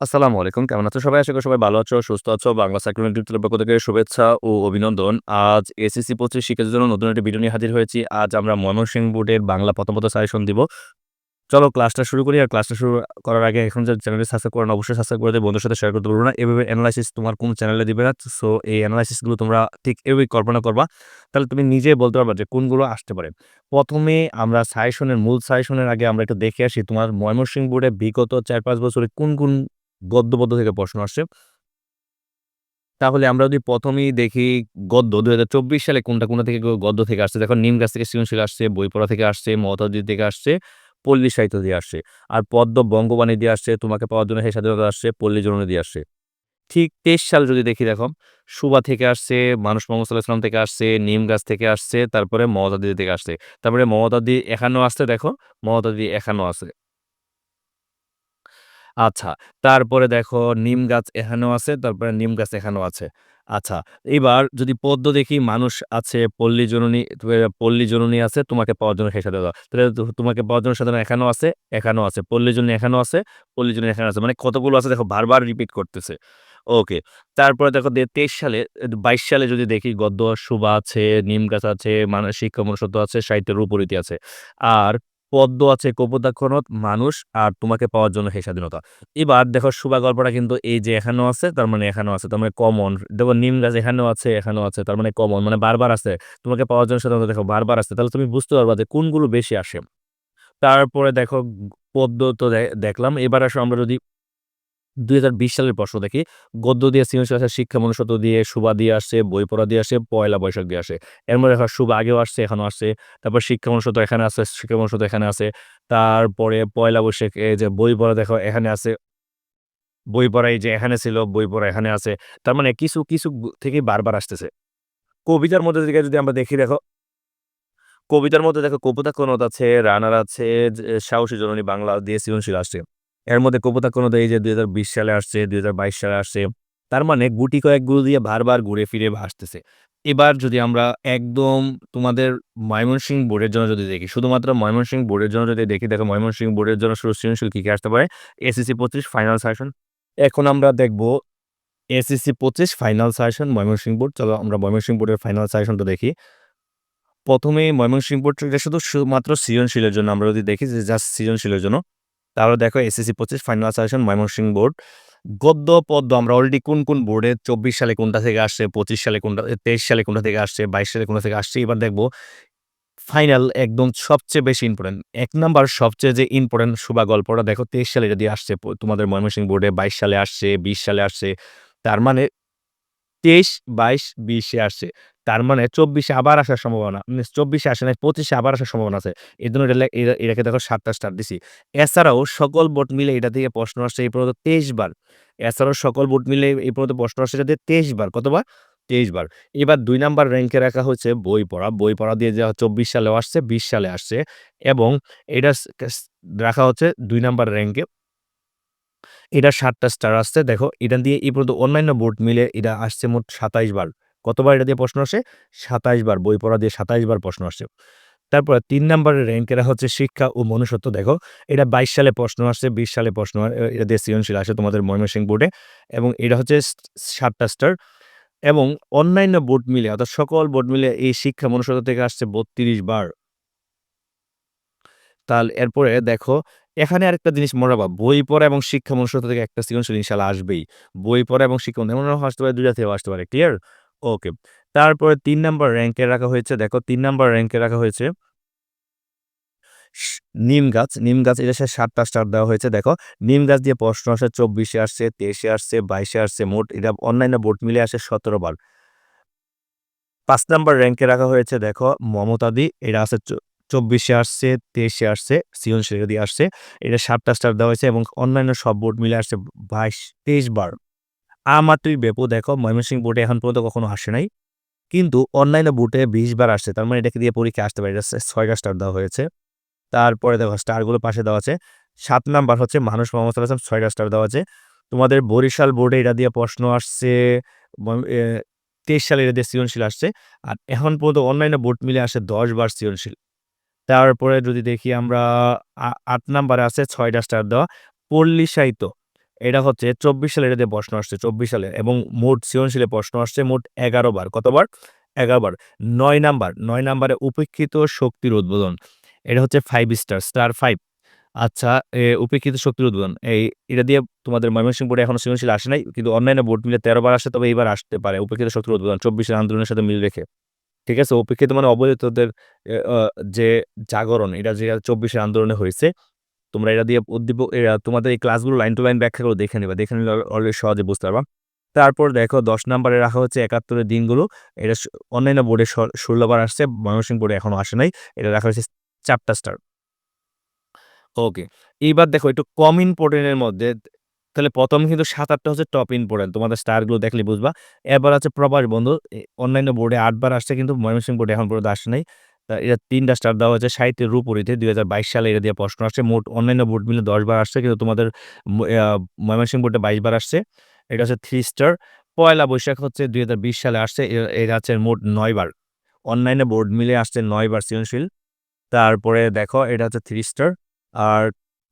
আসসালামু আলাইকুম। কেমন আছো সবাই? আশা করি সবাই ভালো আছো, সুস্থ আছো। বাংলা সাইক্লোন টিউটোরিয়ালের পক্ষ থেকে শুভেচ্ছা ও অভিনন্দন। আজ এসএসসি ২৫ শিক্ষার্থীদের জন্য নতুন একটি ভিডিও নিয়ে হাজির হয়েছি। আজ আমরা ময়মনসিংহ বোর্ডের বাংলা প্রথম পত্র সাজেশন দিব। চলো ক্লাসটা শুরু করি। আর ক্লাসটা শুরু করার আগে এখন যে চ্যানেলটি সাবস্ক্রাইব করেন অবশ্যই সাবস্ক্রাইব করে দিয়ে বন্ধুদের সাথে শেয়ার করতে ভুলবে না। এভাবে এনালাইসিস তোমার কোন চ্যানেলে দিবে না। সো এই এনালাইসিসগুলো তোমরা ঠিক এভাবেই কল্পনা করবা। তাহলে তুমি নিজেই বলতে পারবা যে কোনগুলো আসতে পারে। প্রথমে আমরা সাজেশনের মূল সাজেশনের আগে আমরা একটু দেখে আসি তোমার ময়মনসিংহ বোর্ডে বিগত ৪-৫ বছরে কোন, কোন গদ্য পদ্য থেকে প্রশ্ন আসছে। তাহলে আমরা যদি প্রথমেই দেখি গদ্য ২০২৪ সালে কোনটা, কোনটা থেকে গদ্য থেকে আসছে। দেখো নিম গাছ থেকে সৃজনশীল আসছে, বই পড়া থেকে আসছে, মমতাজ থেকে আসছে, পল্লী সাহিত্য দিয়ে আসছে। আর পদ্ম বঙ্গবাণী দিয়ে আসছে, তোমাকে পাওয়ার জন্য হে স্বাধীনতা আসছে, পল্লী জননী দিয়ে আসছে। ঠিক ২৩ সাল যদি দেখি দেখো, সুবা থেকে আসছে, মানুষ মোহাম্মদ আলাইহি থেকে আসছে, নিম গাছ থেকে আসছে, তারপরে মমতাদি থেকে আসছে। তারপরে মমতাদি এখানেও আসছে দেখো, মমতাদি এখানেও আছে। আচ্ছা, তারপরে দেখো নিম গাছ এখানেও আছে, তারপরে নিম গাছ এখানেও আছে। আচ্ছা, এবার যদি পদ্য দেখি মানুষ আছে, পল্লী জননী পল্লী জননী আছে, তোমাকে পাওয়ার জন্য হে স্বাধীনতা। তাহলে তোমাকে পাওয়ার জন্য স্বাধীনতা এখানেও আছে, এখানেও আছে। পল্লী জননী এখানেও আছে, পল্লী জননী এখানেও আছে। মানে কতগুলো আছে দেখো বারবার রিপিট করতেছে। ওকে। তারপরে দেখো ২৩ সালে ২২ সালে যদি দেখি গদ্য সুবা আছে, নিম গাছ আছে, মানে শিক্ষা মনুষ্যত্ব আছে, সাহিত্যের রূপরীতি আছে। আর পদ্ম আছে, কপোতাক্ষণত মানুষ আর তোমাকে পাওয়ার জন্য সেই স্বাধীনতা। এবার দেখো সুবা গল্পটা কিন্তু এই যে এখানেও আছে, তার মানে এখানেও আছে। তার মানে কমন। দেখো নিম গাছ এখানেও আছে, এখানেও আছে। তার মানে কমন। মানে বারবার আছে। তোমাকে পাওয়ার জন্য স্বাধীনতা দেখো বারবার আছে তাহলে তুমি বুঝতে পারবা যে কোনগুলো বেশি আসে। তারপরে দেখো পদ্ম তো দেখলাম। এবার আসো আমরা যদি ২০২০ সালের প্রশ্ন দেখি। গদ্য দিয়ে সৃজনশীল আসে, শিক্ষা মনুষ্যত্ব দিয়ে, সুবা দিয়ে আসছে, বই পড়া দিয়ে আসে, পয়লা বৈশাখ দিয়ে আসে। এর মধ্যে দেখো সুবা আগেও আসছে, এখনও আসছে। তারপর শিক্ষা মনুষ্যত্ব এখানে আছে, শিক্ষা মনুষ্যত্ব এখানে আছে। তারপরে পয়লা বৈশাখ যে বই পড়া দেখো এখানে আছে। বই পড়া এই যে এখানে ছিল, বই পড়া এখানে আছে। তার মানে কিছু, কিছু থেকেই বারবার আসতেছে। কবিতার মধ্যে থেকে যদি আমরা দেখি দেখো কবিতার মধ্যে দেখো কবিতা নদ আছে, রানার আছে, সাহসী জননী বাংলা দিয়ে সৃজনশীল আসছে। এর মধ্যে কপোতাক্ষ নদ এই যে ২০২০ সালে আসছে, ২০২২ সালে আসছে। তার মানে গুটি কয়েকগুলো দিয়ে বারবার ঘুরে ফিরে ভাসতেছে এবার যদি আমরা একদম তোমাদের ময়মনসিংহ বোর্ডের জন্য যদি দেখি, শুধুমাত্র ময়মনসিংহ বোর্ডের জন্য যদি দেখি, দেখো ময়মনসিংহ বোর্ডের জন্য সৃজনশীল কী কী আসতে পারে? SSC ২৫ final suggestion. এখন আমরা দেখব SSC ২৫ final suggestion Mymensingh board. চলো আমরা ময়মনসিংহ বোর্ডের ফাইনাল সাজেশনটা দেখি। ১ম এ ময়মনসিংহ বোর্ড শুধু শুধুমাত্র সৃজনশীলের জন্য আমরা যদি দেখি যে জাস্ট সৃজনশীলের জন্য। তাহলে দেখো SSC ২৫ final suggestion Mymensingh board. গদ্য, পদ্য আমরা অলরেডি কোন, কোন বোর্ডে ২৪ সালে কোনটা থেকে আসছে, ২৫ সালে কোনটা, ২৩ সালে কোনটা থেকে আসছে, ২২ সালে কোনটা থেকে আসছে। এবার দেখব ফাইনাল একদম সবচেয়ে বেশি ইম্পর্টেন্ট এক নাম্বার সবচেয়ে যে ইম্পর্টেন্ট সুবা গল্পটা দেখো ২৩ সালে যদি আসছে তোমাদের ময়মনসিংহ বোর্ডে, ২২ সালে আসছে, ২০ সালে আসছে। তার মানে ২৩, ২২, ২০ এ আসছে। তার মানে চব্বিশে আবার আসার সম্ভাবনা। মানে ২৪ আসে না পঁচিশে আবার আসার সম্ভাবনা আছে। এজন্য এটা লে এটাকে দেখো ৭ টা স্টার দিছি। এছাড়াও সকল বোর্ড মিলে এটা থেকে প্রশ্ন আসছে এই পর্যন্ত ২৩ বার। এছাড়াও সকল বোর্ড মিলে এই পর্যন্ত প্রশ্ন আসছে এটা ২৩ বার। কতবার? ২৩ বার। এবার দুই নাম্বার র্যাঙ্কে রাখা হচ্ছে বই পড়া। বই পড়া দিয়ে যা ২৪ সালেও আসছে, ২০ সালে আসছে এবং এটা রাখা হচ্ছে দুই নাম্বার র‍্যাংকে। এটা সাতটা স্টার আসছে। দেখো এটা দিয়ে এই পর্যন্ত অন্যান্য বোর্ড মিলে এটা আসছে মোট ২৭ বার। কতবার এটা দিয়ে প্রশ্ন আসে? ২৭ বার। বই পড়া দিয়ে ২৭ বার প্রশ্ন আসছে। তারপরে ৩ নাম্বারের র‍্যাংকে রাখা হচ্ছে শিক্ষা ও মনুষ্যত্ব। দেখো এটা ২২ সালে প্রশ্ন আসছে, ২০ সালে প্রশ্ন এটা দিয়ে সৃজনশীল আসে তোমাদের ময়মনসিংহ বোর্ডে এবং এটা হচ্ছে সাতটা স্টার এবং অন্যান্য বোর্ড মিলে অর্থাৎ সকল বোর্ড মিলে এই শিক্ষা মনুষ্যত্ব থেকে আসছে ৩২ বার। তাহলে এরপরে দেখো এখানে আরেকটা জিনিস মনে রাখবা, বই পড়া এবং শিক্ষা মনুষ্যত্ব থেকে একটা সৃজনশীল ইনশাআল্লাহ আসবেই। বই পড়া এবং শিক্ষা এমনও আসতে পারে ২ টা থেকেও আসতে পারে। ক্লিয়ার? ওকে। তারপরে তিন নাম্বার র্যাঙ্কে রাখা হয়েছে দেখো তিন নাম্বার র্যাঙ্কে রাখা হয়েছে নিম গাছ, নিম গাছ এটা সে সাতটা স্টার দেওয়া হয়েছে দেখো। নিম গাছ দিয়ে প্রশ্ন আসে চব্বিশে আসছে, তেইশে আসছে, বাইশে আসছে। মোট এটা অন্যান্য বোর্ড মিলে আসে ১৭ বার। পাঁচ নাম্বার র্যাঙ্কে রাখা হয়েছে দেখো মমতাদি। এটা আছে চ ২৪ এ আসছে, তেইশে আসছে, সৃজনশীল দিয়ে আসছে। এটা সাতটা স্টার দেওয়া হয়েছে এবং অন্যান্য সব বোর্ড মিলে আসছে ২২ ২৩ বার। আমাতুই বেপু দেখো ময়মনসিংহ বোর্ডে এখন পর্যন্ত কখনো আসে নাই। কিন্তু অন্যান্য বোর্ডে ২০ বার আসছে। তার মানে এটাকে দিয়ে পরীক্ষা আসতে পারে। এটা সে ৬ টা স্টার দেওয়া হয়েছে। তারপরে দেখো স্টারগুলো পাশে দেওয়া আছে। সাত নাম্বার হচ্ছে মানুষ মোহাম্মদ সাল্লাল্লাহু আলাইহি ওয়াসাল্লাম ৬ টা স্টার দেওয়া আছে। তোমাদের বরিশাল বোর্ডে এটা দিয়ে প্রশ্ন আসছে ২৩ সালে এটা দিয়ে সৃজনশীল আসছে। আর এখন পর্যন্ত অন্যান্য বোর্ড মিলে আসে ১০ বার সৃজনশীল। তারপরে যদি দেখি আমরা আ ৮ নাম্বারে আছে ছয়টা স্টার দেওয়া। পল্লী সাহিত্য। এটা হচ্ছে ২৪ সালে এটা দিয়ে প্রশ্ন আসছে ২৪ সালে এবং মোট সৃজনশীলে প্রশ্ন আসছে মোট ১১ বার। কতবার? ১১ বার। ৯ নাম্বার, নয় নাম্বারে উপেক্ষিত শক্তির উদ্বোধন। এটা হচ্ছে ফাইভ স্টার, স্টার ফাইভ আচ্ছা, উপেক্ষিত শক্তির উদ্বোধন। এই এটা দিয়ে তোমাদের ময়মনসিংহ বোর্ডে এখনও সৃজনশীল আসে নাই। কিন্তু অন্যান্য বোর্ড মিলে ১৩ বার আসে তবে এইবার আসতে পারে উপেক্ষিত শক্তির উদ্বোধন ২৪ এর আন্দোলনের সাথে মিল রেখে। ঠিক আছে? উপেক্ষিত মানে অবহেলিতদের যে জাগরণ, এটা যে ২৪ এর আন্দোলনে হয়েছে, তোমরা এটা দিয়ে উদ্দীপক তোমাদের এই ক্লাসগুলো লাইন টু লাইন ব্যাখ্যাগুলো দেখে নিবা। দেখে নিলে অল অলরেডি সহজে বুঝতে পারবা। তারপর দেখো ১০ নাম্বারে রাখা হচ্ছে একাত্তরের দিনগুলো। এটা অন্যান্য বোর্ডে ষ ১৬ বার আসছে। ময়মনসিংহ বোর্ডে এখনও আসে নাই। এটা রাখা হয়েছে ৪ টা স্টার। ওকে। এইবার দেখো, একটু কম ইম্পোর্টেন্ট এর মধ্যে তাহলে ১ম কিন্তু সাত, আটটা হচ্ছে টপ ইম্পোর্টেন্ট। তোমাদের স্টারগুলো দেখলে বুঝবা। এবার আছে প্রবাস বন্ধু। অন্যান্য বোর্ডে আটবার আসছে কিন্তু ময়মনসিংহ বোর্ডে এখন পর্যন্ত আসে নাই। এটা তিনটা স্টার দেওয়া হয়েছে সাহিত্যের রূপরিতে ২০২২ সালে এটা দিয়ে প্রশ্ন আসছে। মোট অন্যান্য বোর্ড মিলে দশবার আসছে কিন্তু তোমাদের ময়মনসিংহ বোর্ডে ২২ বার আসছে। এটা হচ্ছে থ্রি স্টার। পয়লা বৈশাখ হচ্ছে ২০২০ সালে আসছে। এটা হচ্ছে মোট ৯ বার। অন্যান্য বোর্ড মিলে আসছে নয়বার সৃজনশীল। তারপরে দেখো এটা হচ্ছে থ্রি স্টার। আর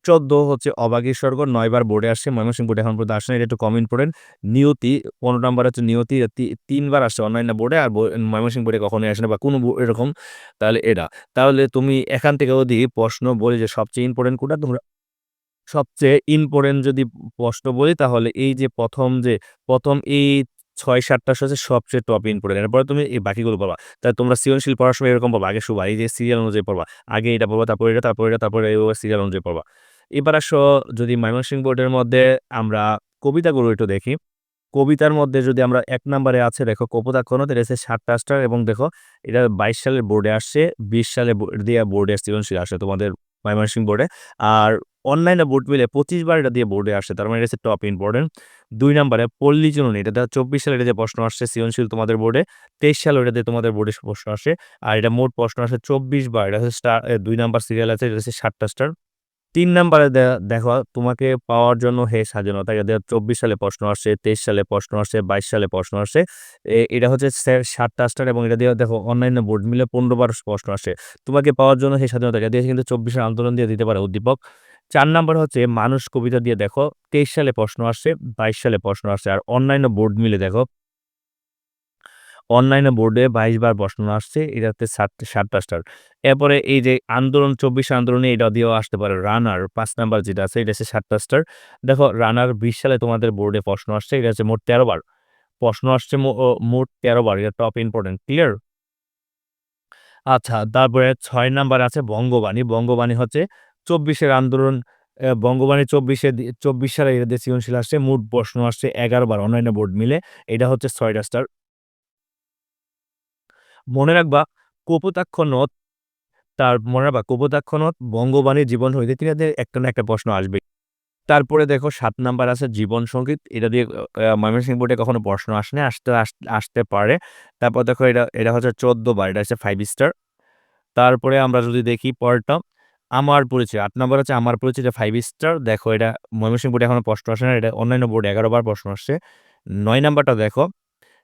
১৪ হচ্ছে অবাগীর স্বর্গ ৯ বার বোর্ডে আসছে। ময়মনসিংহ বোর্ডে এখন পর্যন্ত আসে নাই। এটা একটু কম ইম্পোর্টেন্ট। নিয়তি ১৫ নাম্বার হচ্ছে নিয়তি তি ৩ আসছে অন্যান্য বোর্ডে, আর ময়মনসিংহ বোর্ডে কখনোই আসে না, বা কোনো এরকম, তাহলে এটা। তাহলে তুমি এখান থেকে যদি প্রশ্ন বলি যে সবচেয়ে ইম্পোর্টেন্ট কোনটা, তোমরা সবচেয়ে ইম্পোর্টেন্ট যদি প্রশ্ন বলি, তাহলে এই যে প্রথম যে, প্রথম এই ৬-৭ টা হচ্ছে সবচেয়ে টপ ইম্পোর্টেন্ট। এরপরে তুমি এই বাকিগুলো পাবা। তাহলে তোমরা সৃজনশীল পড়ার সময় এরকম পাবা। আগে শুবা এই যে সিরিয়াল অনুযায়ী পড়বা। আগে এটা পড়বা, তারপর এটা, তারপর এটা, তারপরে সিরিয়াল অনুযায়ী পড়বা। এবার আসো যদি ময়মনসিংহ বোর্ডের মধ্যে আমরা কবিতাগুলো একটু দেখি। কবিতার মধ্যে যদি আমরা এক নাম্বারে আছে দেখো কপোতাক্ষ নদ এটা হচ্ছে ৭ টা স্টার এবং দেখো এটা ২২ সালের বোর্ডে আসছে। ২০ সালে দিয়ে বোর্ডে সৃজনশীল আসে তোমাদের ময়মনসিংহ বোর্ডে। আর অন্যান্য বোর্ড মিলে ২৫ বার এটা দিয়ে বোর্ডে আসে তার মানে এটা হচ্ছে টপ ইম্পর্টেন্ট দুই নাম্বারে পল্লী জননী এটা ২৪ সালে এটা দিয়ে প্রশ্ন আসছে সৃজনশীল তোমাদের বোর্ডে। ২৩ সালে এটা দিয়ে তোমাদের বোর্ডে প্রশ্ন আসে। আর এটা মোট প্রশ্ন আসে ২৪ বার। এটা হচ্ছে স্টার দুই ২ নাম্বার সিরিয়াল আছে। এটা হচ্ছে ৭ টা স্টার। তিন নাম্বারে দে দেখো তোমাকে পাওয়ার জন্য হে স্বাধীনতা এটা দিয়ে ২৪ সালে প্রশ্ন আসছে, ২৩ সালে প্রশ্ন আসছে, ২২ সালে প্রশ্ন আসছে। এটা হচ্ছে সে ৭ স্টার এবং এটা দিয়ে দেখো অন্যান্য বোর্ড মিলে ১৫ বার প্রশ্ন আসে। তোমাকে পাওয়ার জন্য হে স্বাধীনতা এটা দিয়ে কিন্তু ২৪ এর আন্দোলন দিয়ে দিতে পারে উদ্দীপক। ৪ নাম্বার হচ্ছে মানুষ কবিতা দিয়ে দেখো ২৩ সালে প্রশ্ন আসছে, ২২ সালে প্রশ্ন আসছে। আর অন্যান্য বোর্ড মিলে দেখো অন্যান্য বোর্ডে ২২ বার প্রশ্ন আসছে। এটাতে ৭ ৭ টা স্টার। এরপরে এই যে আন্দোলন ২৪ আন্দোলনে এটা দিয়েও আসতে পারে। রানার পাঁচ নাম্বার যেটা আছে এটা হচ্ছে ৭ টা স্টার। দেখো রানার ২০ সালে তোমাদের বোর্ডে প্রশ্ন আসছে। এটা হচ্ছে মোট ১৩ বার। প্রশ্ন আসছে মোট ১৩ বার। এটা টপ ইম্পোর্টেন্ট। ক্লিয়ার? আচ্ছা তারপরে ছয় নাম্বার আছে বঙ্গবাণী। বঙ্গবাণী হচ্ছে ২৪ এর আন্দোলন বঙ্গবাণী ২৪ এ দি ২৪ সালে এটা দিয়ে সৃজনশীল আসছে। মোট প্রশ্ন আসছে ১১ বার অন্যান্য বোর্ড মিলে। এটা হচ্ছে ৬ টা স্টার। মনে রাখবা কপোতাক্ষ নদ তার মনে রাখবা কপোতাক্ষ নদ, বঙ্গবাণী, জীবন হইতে তিনাদের একটা না একটা প্রশ্ন আসবে তারপরে দেখো সাত নাম্বার আছে জীবন সংগীত। এটা দিয়ে ময়মনসিংহ বোর্ডে কখনো প্রশ্ন আসে না আসতে আস আসতে পারে। তারপর দেখো এটা এটা হচ্ছে ১৪ বার। এটা হচ্ছে ফাইভ স্টার। তারপরে আমরা যদি দেখি পরেরটা আমার পরিচয়। আট নম্বর হচ্ছে আমার পরিচয় এটা ফাইভ স্টার। দেখো এটা ময়মনসিংহ বোর্ডে এখনও প্রশ্ন আসে না, এটা অন্যান্য বোর্ডে ১১ বার প্রশ্ন আসছে। নয় নাম্বারটা দেখো,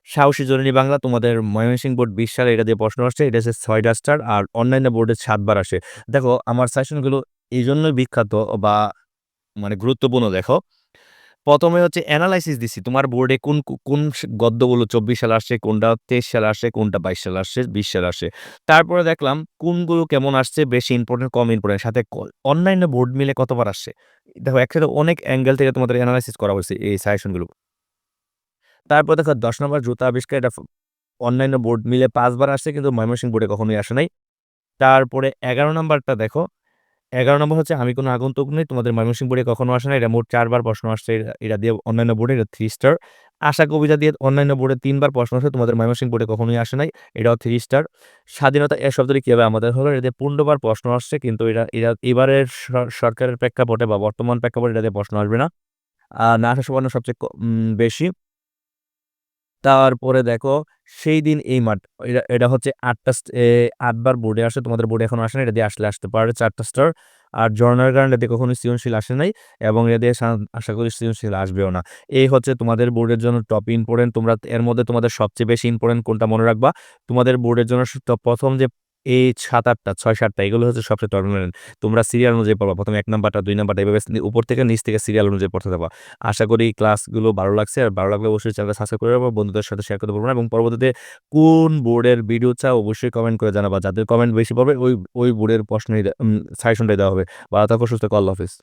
সাহসী জননী বাংলা তোমাদের ময়মনসিংহ বোর্ড ২০ সালে এটা দিয়ে প্রশ্ন আসছে। এটা হচ্ছে ৬ টা স্টার। আর অন্যান্য বোর্ডে সাতবার আসে। দেখো, আমার সেশনগুলো এই জন্যই বিখ্যাত বা মানে গুরুত্বপূর্ণ, দেখো। ১ম এ হচ্ছে অ্যানালাইসিস দিছি। তোমার বোর্ডে কোন কোন গদ্যগুলো চব্বিশ সাল আসছে, কোনটা তেইশ সাল আসছে, কোনটা বাইশ সাল আসছে, বিশ সাল আসছে। তারপরে দেখলাম কোনগুলো কেমন আসছে, বেশি ইম্পোর্টেন্ট, কম ইম্পোর্টেন্ট সাথে অন্যান্য বোর্ড মিলে কতবার আসছে। দেখো একসাথে অনেক অ্যাঙ্গেল থেকে তোমাদের এনালাইসিস করা হইছে এই সাজেশনগুলো। তারপর দেখো দশ নম্বর জুতা আবিষ্কার এটা অন্যান্য বোর্ড মিলে পাঁচবার আসছে কিন্তু ময়মনসিংহ বোর্ডে কখনোই আসে নাই। তারপরে ১১ নাম্বারটা দেখো ১১ নম্বর হচ্ছে, আমি কোনো আগন্তুক নই। তোমাদের ময়মনসিংহ বোর্ডে কখনো আসে না এটা মোট চারবার প্রশ্ন আসছে। এটা এটা দিয়ে অন্যান্য বোর্ডে, এটা 3 স্টার। আশা কবিতা দিয়ে অন্যান্য বোর্ডে তিনবার প্রশ্ন আসে, তোমাদের ময়মনসিংহ বোর্ডে কখনোই আসে নাই। এটাও থ্রি স্টার। স্বাধীনতা এ শব্দটি কীভাবে আমাদের হলো? এটা দিয়ে ১৫ প্রশ্ন আসছে, কিন্তু এটা এরা এবারের সরকারের প্রেক্ষাপটে বা বর্তমান প্রেক্ষাপটে এটা দিয়ে প্রশ্ন আসবে না। না আসার সম্ভাবনা সবচেয়ে বেশি। তারপরে দেখো সেই দিন এই মাঠ। এটা এটা হচ্ছে ৮ টা স, এ ৮ বার বোর্ডে আসে। তোমাদের বোর্ডে এখন আসে না এটা দিয়ে আসলে আসতে পারে চারটা স্টার। আর জর্নার কারণে এটা দিয়ে কখনোই সৃজনশীল আসে নাই, এবং এটা দিয়ে আশা করি সৃজনশীল আসবেও না। এই হচ্ছে তোমাদের বোর্ডের জন্য টপ ইম্পর্টেন্ট তোমরা এর মধ্যে তোমাদের সবচেয়ে বেশি ইম্পর্টেন্ট কোনটা মনে রাখবা? তোমাদের বোর্ডের জন্য প্রথম ১ম যে এই ৭-৮ টা ৬-৭ টা এগুলো হচ্ছে সবচেয়ে টর্মিনেন্ট তোমরা সিরিয়াল অনুযায়ী পড়বা। ১ম এ ১ নাম্বারটা দুই নাম্বারটা এভাবে উপর থেকে নিচ থেকে সিরিয়াল অনুযায়ী পড়তে যাব আশা করি ক্লাসগুলো ভালো লাগছে। আর ভালো লাগলে অবশ্যই চ্যানেলটা সাবস্ক্রাইব করে রাখব বন্ধুদের সাথে শেয়ার করতে পারব না এবং পরবর্তীতে কোন বোর্ডের ভিডিও চাও অবশ্যই কমেন্ট করে জানাবা। যাদের কমেন্ট বেশি পাবে ওই ওই বোর্ডের প্রশ্নের সাজেশনটাই দেওয়া হবে। ভালো থাকো, সুস্থ কল অফিস।